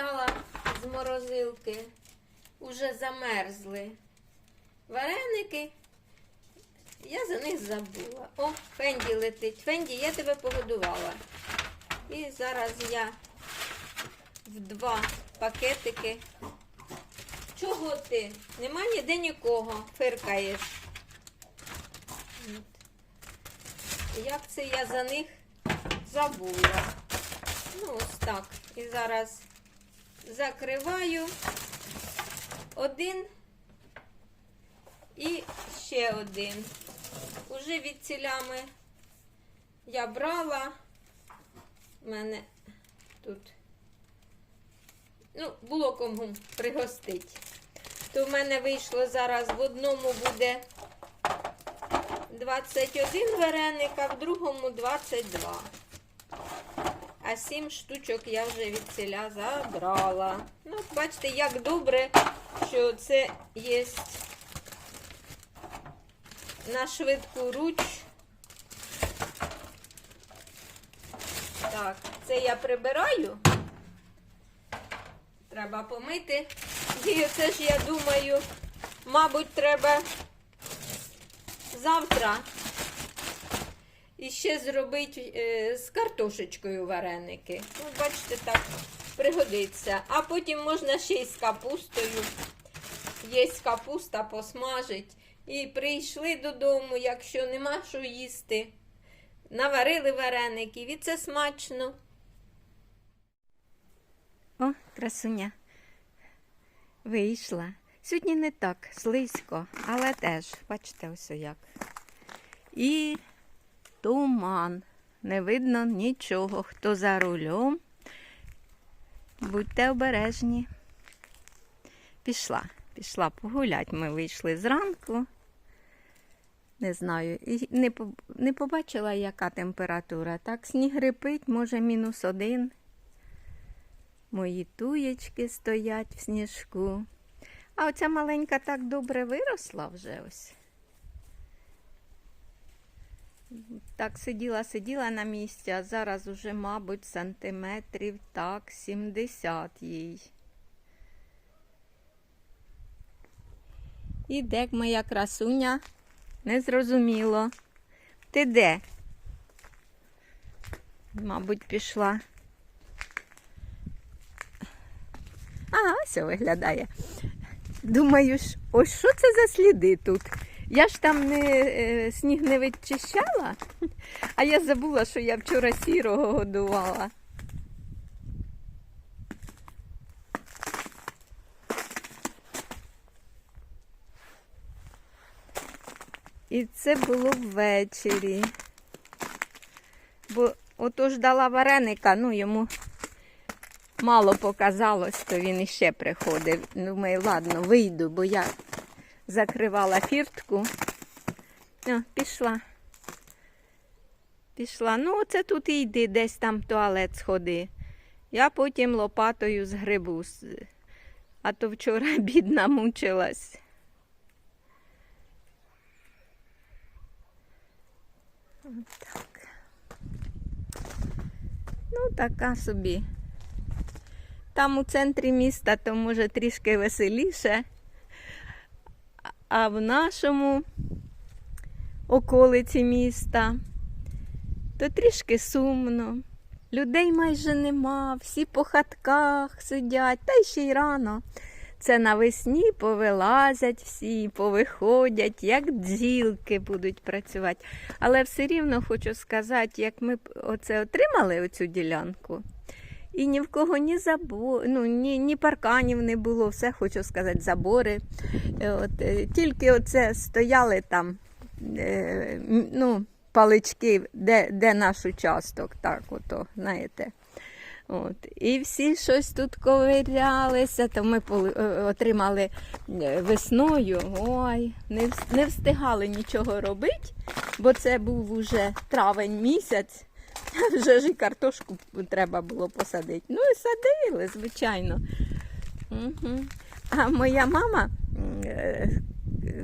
дістала з морозилки. Уже замерзли. Вареники. Я за них забула. О, Фенді летить. Фенді, я тебе погодувала. І зараз я в два пакетики. Чого ти? Нема ніде нікого. Фиркаєш. Як це я за них забула? Ну, ось так. І зараз закриваю один і ще один. Уже від цілями я брала. У мене тут, ну, було кому пригостить. То в мене вийшло зараз в одному буде 21 вареник, а в другому 22. А 7 штучок я вже від ціля забрала. Ну, бачите, як добре, що це є на швидку руч. Так, це я прибираю. Треба помити. І це ж я думаю, мабуть, треба завтра і ще зробити е, з картошечкою вареники. Ну, бачите, так пригодиться. А потім можна ще й з капустою. Є капуста, посмажить. І прийшли додому, якщо нема що їсти. Наварили вареників, і це смачно. О, красуня. Вийшла. Сьогодні не так слизько, але теж, бачите, ось як. І туман. Не видно нічого. Хто за рулем. Будьте обережні. Пішла, пішла погулять. Ми вийшли зранку. Не знаю, не, не побачила, яка температура. Так, сніг рипить, може, мінус один. Мої туєчки стоять в сніжку. А оця маленька так добре виросла вже ось. Так сиділа, сиділа на місці, а зараз уже, мабуть, сантиметрів так 70 їй. І де моя красуня? Незрозуміло. Ти де? Мабуть, пішла. Ага, ось виглядає. Думаю, ось що це за сліди тут? Я ж там не, е, сніг не вичищала, а я забула, що я вчора сірого годувала. І це було ввечері. Бо ото ж дала вареника, ну йому мало показалось, то він іще приходив. Думаю, ладно, вийду, бо я закривала фіртку. О, пішла. Пішла. Ну, оце тут і йди, десь там туалет сходи. Я потім лопатою згребу. А то вчора бідна мучилась. Отак. Ну, така собі. Там у центрі міста то може трішки веселіше, а в нашому околиці міста то трішки сумно. Людей майже нема, всі по хатках сидять, та ще й рано. Це навесні повилазять всі, повиходять, як бджілки будуть працювати. Але все рівно хочу сказати, як ми оце отримали оцю ділянку, і ні в кого ні забор, ну, ні, ні парканів не було, все хочу сказати, забори. Е, От, е, тільки оце стояли там е, ну, палички, де, де наш участок, так, ото, знаєте. От. І всі щось тут ковирялися, то ми е, отримали весною. Ой, не, не встигали нічого робити, бо це був уже травень місяць. Вже ж і картошку треба було посадити. Ну і садили, звичайно. Угу. А моя мама е,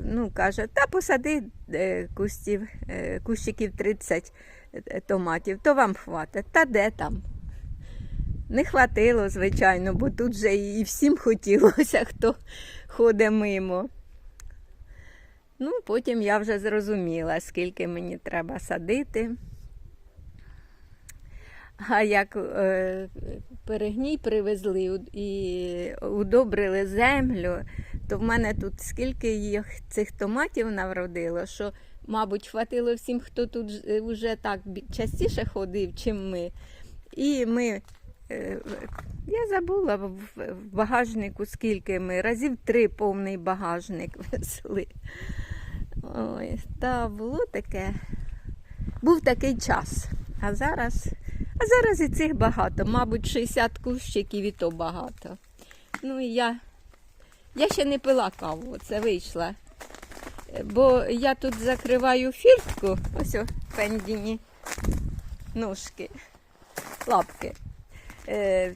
ну, каже, та посади е, кустів, е, кущиків 30 е, томатів, то вам хватить. Та де там? Не хватило, звичайно, бо тут же і всім хотілося, хто ходить мимо. Ну, потім я вже зрозуміла, скільки мені треба садити. А як е, перегній привезли і удобрили землю, то в мене тут скільки їх цих томатів навродило, що, мабуть, хватило всім, хто тут е, вже так частіше ходив, чим ми. І ми, е, я забула в багажнику, скільки ми, разів три повний багажник везли. Ой, та було таке. Був такий час. А зараз, а зараз і цих багато, мабуть, 60 кущиків і то багато. Ну і я, я ще не пила каву, це вийшла. Е, Бо я тут закриваю фіртку, ось о, фендіні ножки, лапки. Е,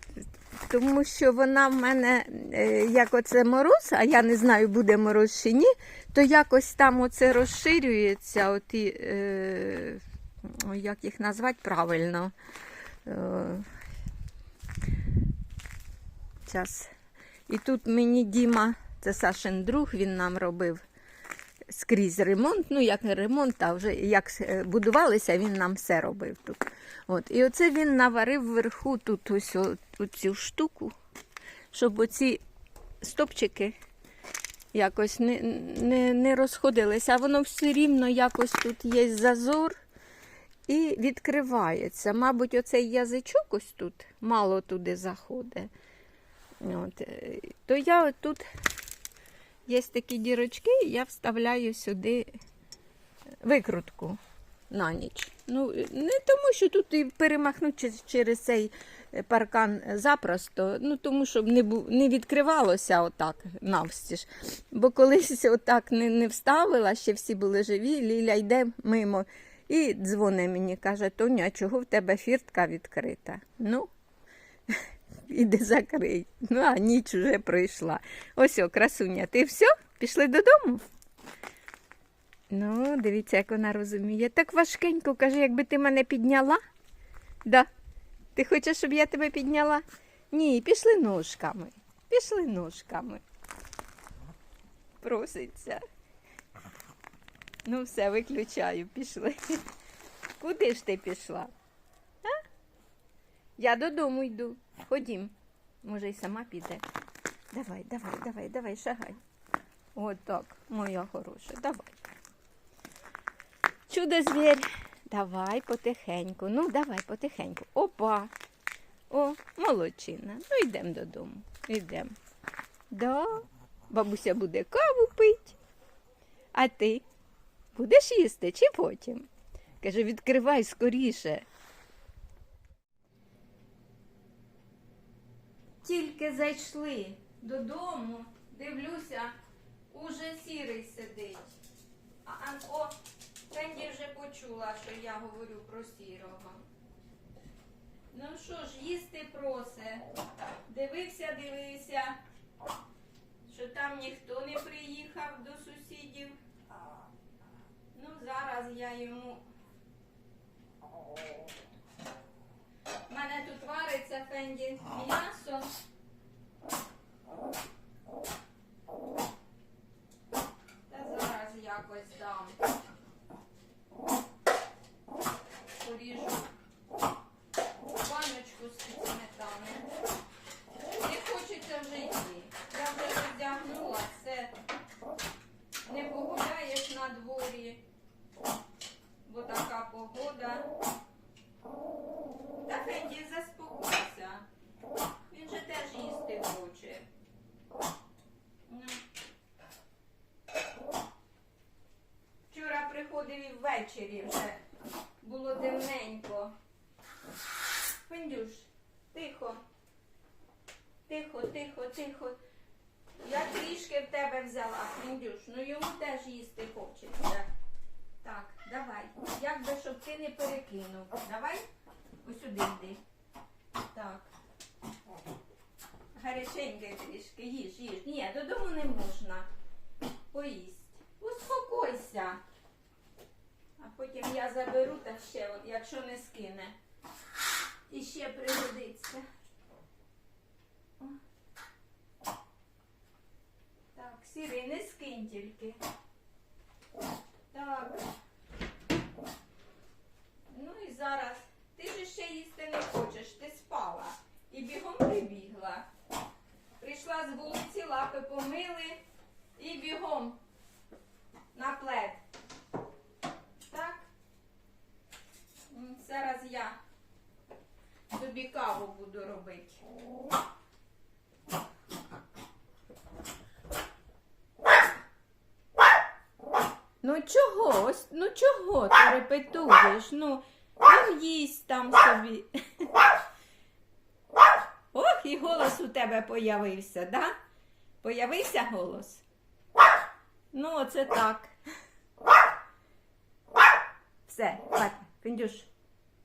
тому що вона в мене, е, як оце мороз, а я не знаю, буде мороз чи ні, то якось там оце розширюється, оті, е, як їх назвати правильно. Е, час. І тут мені Діма, це Сашин друг, він нам робив скрізь ремонт. Ну, як не ремонт, а вже як е, будувалися, він нам все робив тут. От. І оце він наварив вверху тут ось цю штуку, щоб оці стопчики якось не, не, не розходилися, а воно все рівно якось тут є зазор і відкривається. Мабуть, оцей язичок ось тут мало туди заходить. От. е, То я тут є такі дірочки, я вставляю сюди викрутку на ніч. Ну, не тому, що тут і перемахнути через цей е, паркан запросто, ну тому щоб не, бу- не відкривалося отак навстіж. Бо колись отак не, не вставила, ще всі були живі, Ліля йде мимо і дзвонить мені, каже, Тоня, чого в тебе фіртка відкрита? Ну, іди закрий. Ну, а ніч вже пройшла. Ось о, красуня, ти все? Пішли додому? Ну, дивіться, як вона розуміє. Так важкенько, каже, якби ти мене підняла. Да. Ти хочеш, щоб я тебе підняла? Ні, пішли ножками. Пішли ножками. Проситься. Ну, все, виключаю, пішли. Куди ж ти пішла? А? Я додому йду. Ходім. Може, й сама піде. Давай, давай, давай, давай, шагай. Отак, моя хороша, давай. Чудо звір. Давай потихеньку. Ну, давай потихеньку. Опа. О, молодчина. Ну, йдемо додому. Йдемо. Да. Бабуся буде каву пить. А ти будеш їсти чи потім? Каже, відкривай скоріше. Тільки зайшли додому, дивлюся, уже сірий сидить. А, о, Фенді вже почула, що я говорю про сірого. Ну що ж, їсти просе. Дивився, дивився, що там ніхто не приїхав до сусідів. Ну, зараз я йому. У мене тут вариться Фенді м'ясо. Та зараз якось дам. Поріжу баночку з сметани. Не хочеться вже йти. Я вже роздягнула, все. Не погуляєш на дворі, бо така погода. Та Фенді заспокойся. Він же теж їсти хоче. Ну. Приходив і ввечері вже. Було темненько. Фендюш, тихо. Тихо, тихо, тихо. Я трішки в тебе взяла, Фендюш. Ну йому теж їсти хочеться. Так, давай. Як би, щоб ти не перекинув. Давай. Ось сюди йди. Так. Гаряченьке трішки, їж, їж. Ні, додому не можна. Поїсть. Успокойся. А потім я заберу та ще, якщо не скине. І ще пригодиться. О. Так, сірий не скинь тільки. Так. Появився, да? Появився голос? Ну, оце так. Все, хватить. Фіндюш,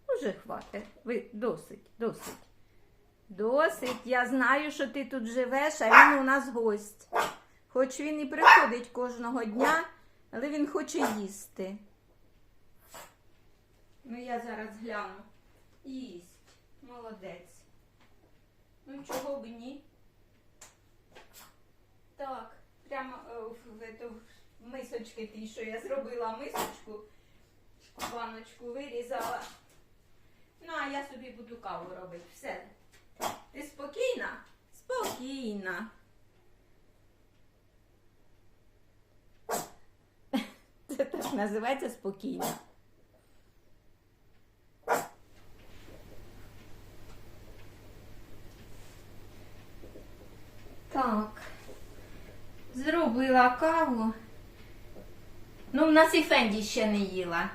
уже хватить. Ви досить, досить. Досить. Я знаю, що ти тут живеш, а він у нас гость. Хоч він і приходить кожного дня, але він хоче їсти. Ну, я зараз гляну. Їсть. Молодець. Ну, чого б ні? Так, прямо е, в, в, мисочки ті, що я зробила мисочку, баночку вирізала. Ну, а я собі буду каву робити. Все. Ти спокійна? Спокійна. Це так називається спокійна. Так. Зробила каву. Ну, в нас і Фенді ще не їла.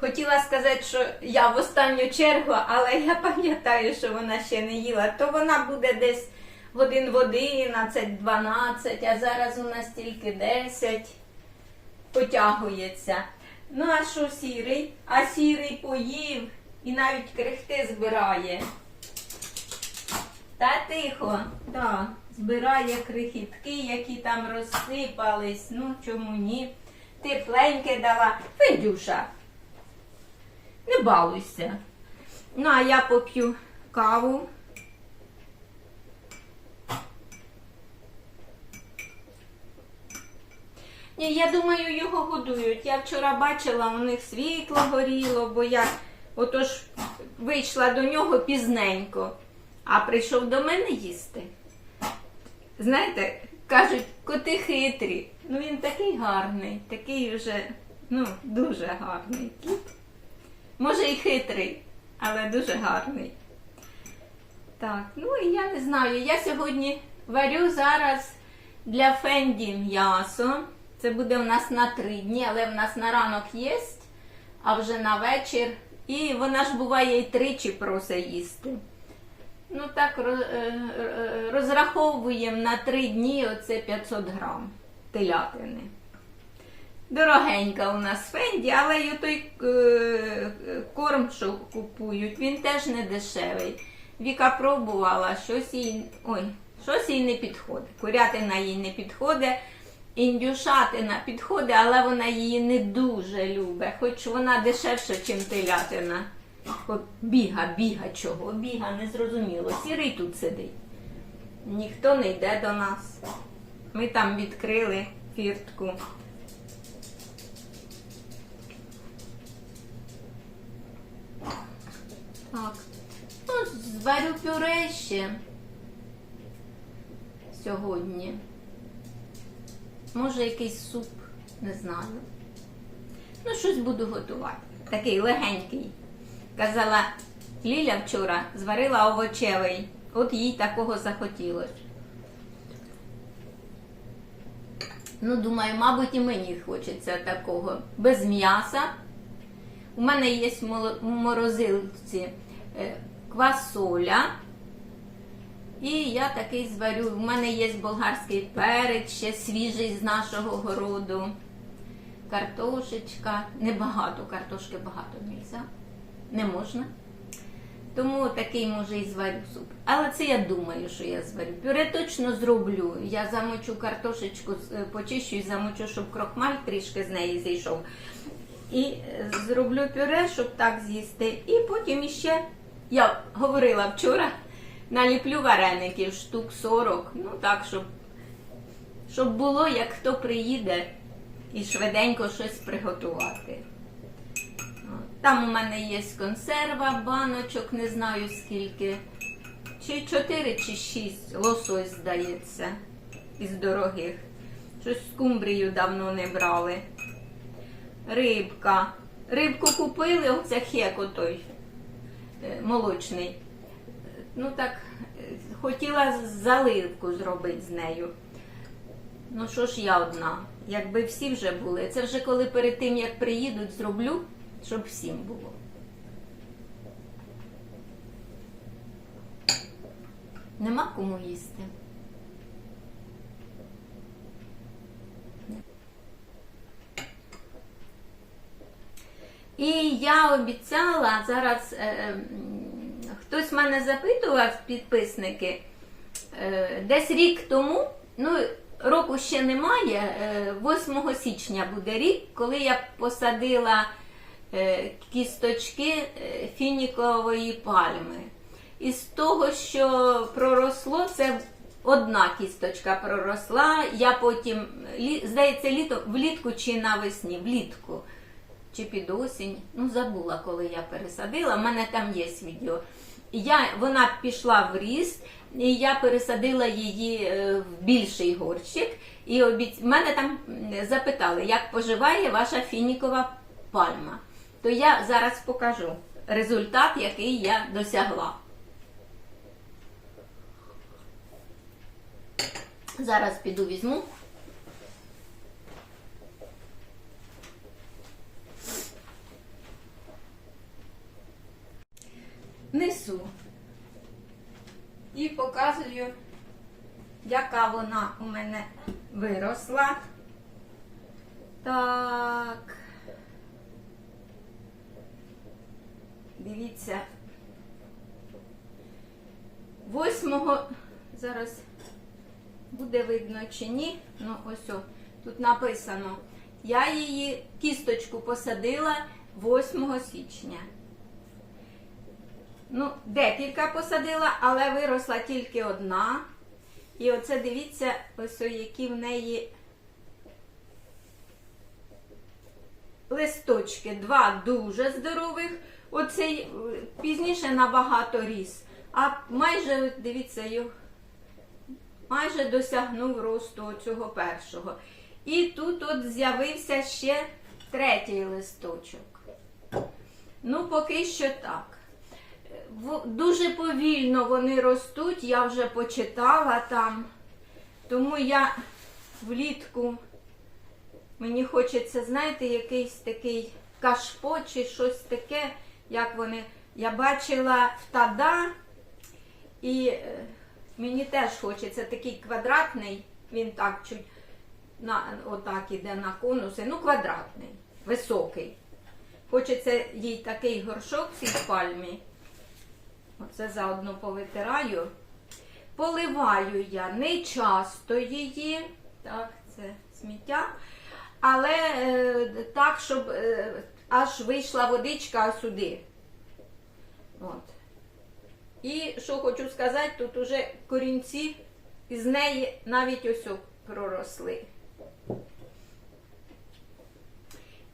Хотіла сказати, що я в останню чергу, але я пам'ятаю, що вона ще не їла. То вона буде десь годин в 11, 12, а зараз у нас тільки 10 потягується. Ну, а що сірий? А сірий поїв і навіть крихти збирає. Та тихо, так, збирає крихітки, які там розсипались. Ну, чому ні? Тепленьке дала. Федюша, не балуйся. Ну, а я поп'ю каву. Ні, я думаю, його годують. Я вчора бачила, у них світло горіло, бо я отож вийшла до нього пізненько, а прийшов до мене їсти. Знаєте, кажуть, коти хитрі. Ну він такий гарний, такий вже, ну, дуже гарний кіт. Може і хитрий, але дуже гарний. Так, ну і я не знаю. Я сьогодні варю зараз для Фенді м'ясо. Це буде у нас на три дні, але в нас на ранок є, а вже на вечір. І вона ж буває і тричі просить їсти. Ну так е, е, розраховуємо на три дні оце 500 грам телятини. Дорогенька у нас Фенді, але й той е, корм, що купують, він теж не дешевий. Віка пробувала, щось їй, ой, щось їй не підходить. Курятина їй не підходить, індюшатина підходить, але вона її не дуже любить, хоч вона дешевша, ніж телятина. Біга, біга чого, біга, не зрозуміло. Сірий тут сидить. Ніхто не йде до нас. Ми там відкрили фіртку. Так. Ну, зварю пюре ще сьогодні. Може, якийсь суп, не знаю. Ну, щось буду готувати. Такий легенький. Казала, Ліля вчора зварила овочевий. От їй такого захотілося. Ну, думаю, мабуть, і мені хочеться такого. Без м'яса. У мене є в морозилці е, квасоля. І я такий зварю. У мене є болгарський перець, ще свіжий з нашого городу. Картошечка. Небагато, картошки багато нельзя. Не можна. Тому такий може і зварю суп. Але це я думаю, що я зварю. Пюре точно зроблю. Я замочу картошечку, е, почищу і замочу, щоб крохмаль трішки з неї зійшов. І е, зроблю пюре, щоб так з'їсти. І потім іще, я говорила вчора, наліплю вареників штук 40. Ну так, щоб щоб було, як хто приїде і швиденько щось приготувати. Там у мене є консерва, баночок, не знаю скільки. Чи 4, чи 6 лосось, здається, із дорогих. Щось скумбрію давно не брали. Рибка. Рибку купили, оце хек отой е, молочний. Ну так, е, хотіла заливку зробити з нею. Ну що ж я одна? Якби всі вже були. Це вже коли перед тим, як приїдуть, зроблю, щоб всім було. Нема кому їсти. І я обіцяла зараз. Е, хтось мене запитував, підписники, е, десь рік тому, ну, року ще немає, е, 8 січня буде рік, коли я посадила е, кісточки е, фінікової пальми. І з того, що проросло, це одна кісточка проросла. Я потім, здається, літо, влітку чи навесні, влітку чи під осінь. Ну, забула, коли я пересадила. У мене там є відео. Я, вона пішла в ріст, і я пересадила її е, в більший горщик. І обіць... мене там запитали, як поживає ваша фінікова пальма. То я зараз покажу результат, який я досягла. Зараз піду візьму. Несу. І показую, яка вона у мене виросла. Так. Дивіться. Восьмого, зараз буде видно чи ні. Ну, ось о, тут написано. Я її кісточку посадила 8 січня. Ну, декілька посадила, але виросла тільки одна. І оце дивіться, ось які в неї листочки. Два дуже здорових. Оцей е, пізніше набагато ріс. А майже, дивіться, майже досягнув росту цього першого. І тут от з'явився ще третій листочок. Ну, поки що так. Дуже повільно вони ростуть, я вже почитала там. Тому я влітку мені хочеться, знаєте, якийсь такий кашпо чи щось таке, як вони. Я бачила в тада, і е, мені теж хочеться такий квадратний, він так чуть на, отак іде на конуси, ну квадратний, високий. Хочеться їй такий горшок в цій пальмі. Оце заодно повитираю. Поливаю я не часто її, так, це сміття, але е, так, щоб е, аж вийшла водичка сюди. От. І що хочу сказати, тут уже корінці з неї навіть ось проросли.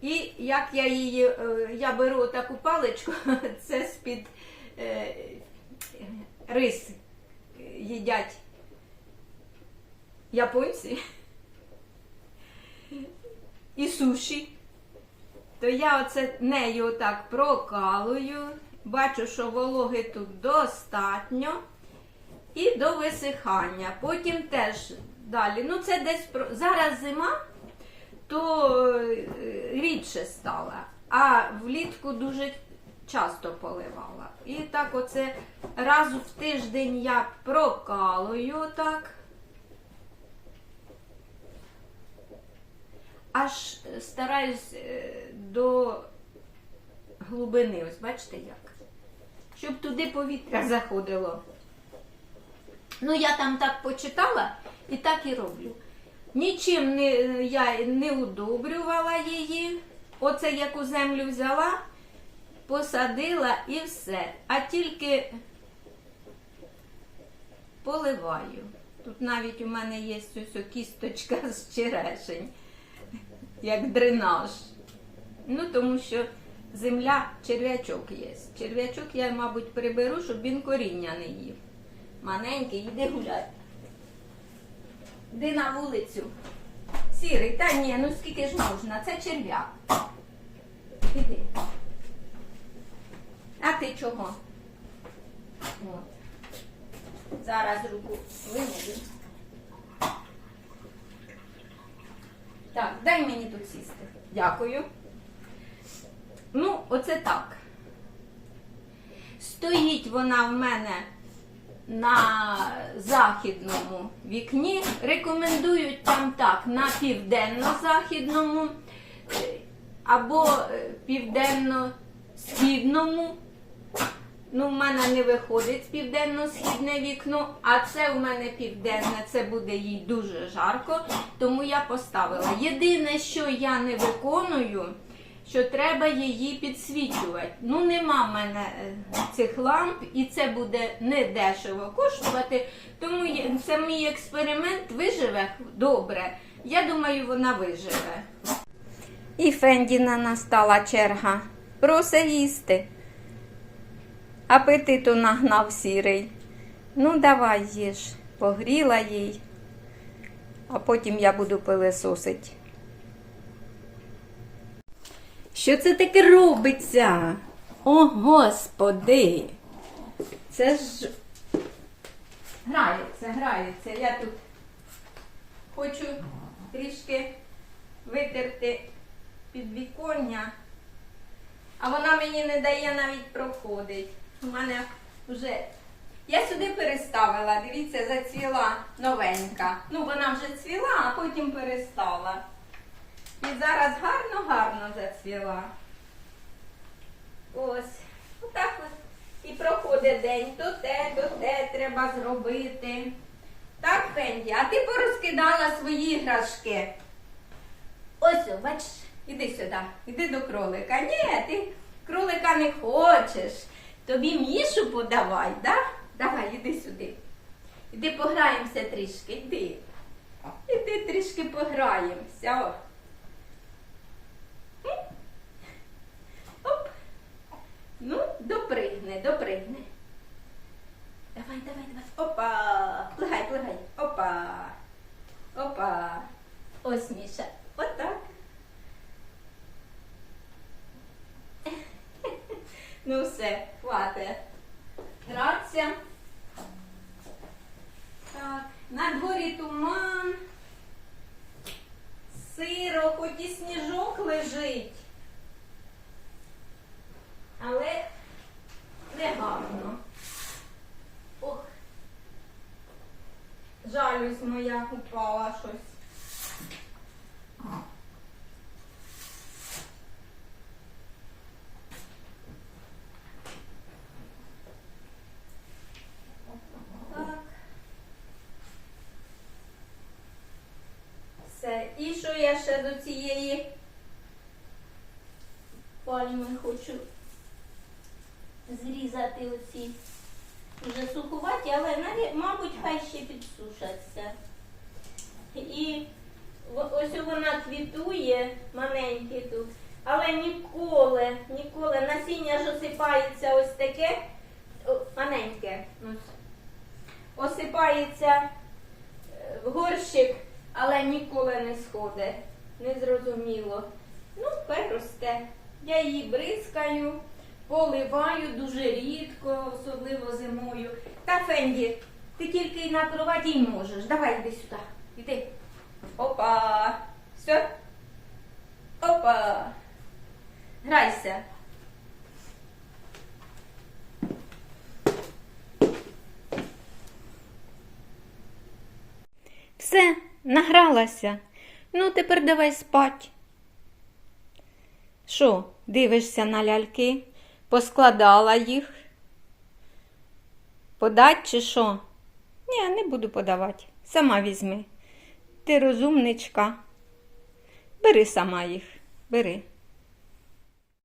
І як я її, е, я беру таку паличку, це з-під е, рис їдять японці і суші. То я оце нею отак прокалую, бачу, що вологи тут достатньо. І до висихання. Потім теж далі. Ну, це десь зараз зима, то е, рідше стала, а влітку дуже часто поливала. І так оце раз в тиждень я прокалую так. Аж стараюсь е, до глибини, ось бачите як? Щоб туди повітря заходило. Ну, я там так почитала і так і роблю. Нічим не, я не удобрювала її. Оце яку землю взяла, посадила і все. А тільки поливаю. Тут навіть у мене є ось ось кісточка з черешень, як дренаж. Ну, тому що земля черв'ячок є. Черв'ячок я, мабуть, приберу, щоб він коріння не їв. Маленький, іди гуляй. Іди на вулицю. Сірий, та ні, ну скільки ж можна? Це черв'як. Іди. А ти чого? От. Зараз руку винеду. Так, дай мені тут сісти. Дякую. Ну, оце так. Стоїть вона в мене на західному вікні. Рекомендують там так, на південно-західному е, або е, південно-східному. Ну, в мене не виходить південно-східне вікно, а це в мене південне, це буде їй дуже жарко, тому я поставила. Єдине, що я не виконую, що треба її підсвічувати. Ну, нема в мене е, цих ламп, і це буде не дешево коштувати. Тому це мій експеримент виживе добре. Я думаю, вона виживе. І Фендіна настала черга. Просе їсти. Апетиту нагнав сірий. Ну, давай їж, погріла їй, а потім я буду пилисосить. Що це таке робиться? О, господи! Це ж грається, грається. Я тут хочу трішки витерти підвіконня. А вона мені не дає навіть проходить. У мене вже. Я сюди переставила, дивіться, зацвіла новенька. Ну, вона вже цвіла, а потім перестала. І зараз гарно-гарно зацвіла. Ось. Отак ось. І проходить день. То те, то те треба зробити. Так, Фенді, а ти порозкидала свої іграшки. Ось, бачиш, іди сюди, іди до кролика. Ні, ти кролика не хочеш. Тобі мішу подавай, да? Давай, іди сюди. Іди пограємося трішки, іди. Іди трішки пограємося. Оп. Ну, допригни, допригни. Давай, давай, давай. Опа. Плигай, плигай. Опа. Опа. Ось Міша. Отак. Ну все, хватить. Гратися. Так, на дворі туман. Сиро, хоч і сніжок лежить. Але не гарно. Ох. Жалюсь моя упала щось. Так. Все. І що я ще до цієї пальми хочу зрізати оці вже сухуваті, але мабуть хай ще підсушаться. І ось вона квітує маленький тут, але ніколи, ніколи насіння ж осипається ось таке маленьке. осипається е, в горщик, але ніколи не сходить. Незрозуміло. Ну, тепер росте. Я її бризкаю, поливаю дуже рідко, особливо зимою. Та Фенді, ти тільки на кроваті й можеш. Давай йди сюди. Іди. Опа. Все. Опа. Грайся. Все, награлася. Ну, тепер давай спать. Що, дивишся на ляльки? Поскладала їх? Подать чи що? Ні, не буду подавати. Сама візьми. Ти розумничка. Бери сама їх. Бери.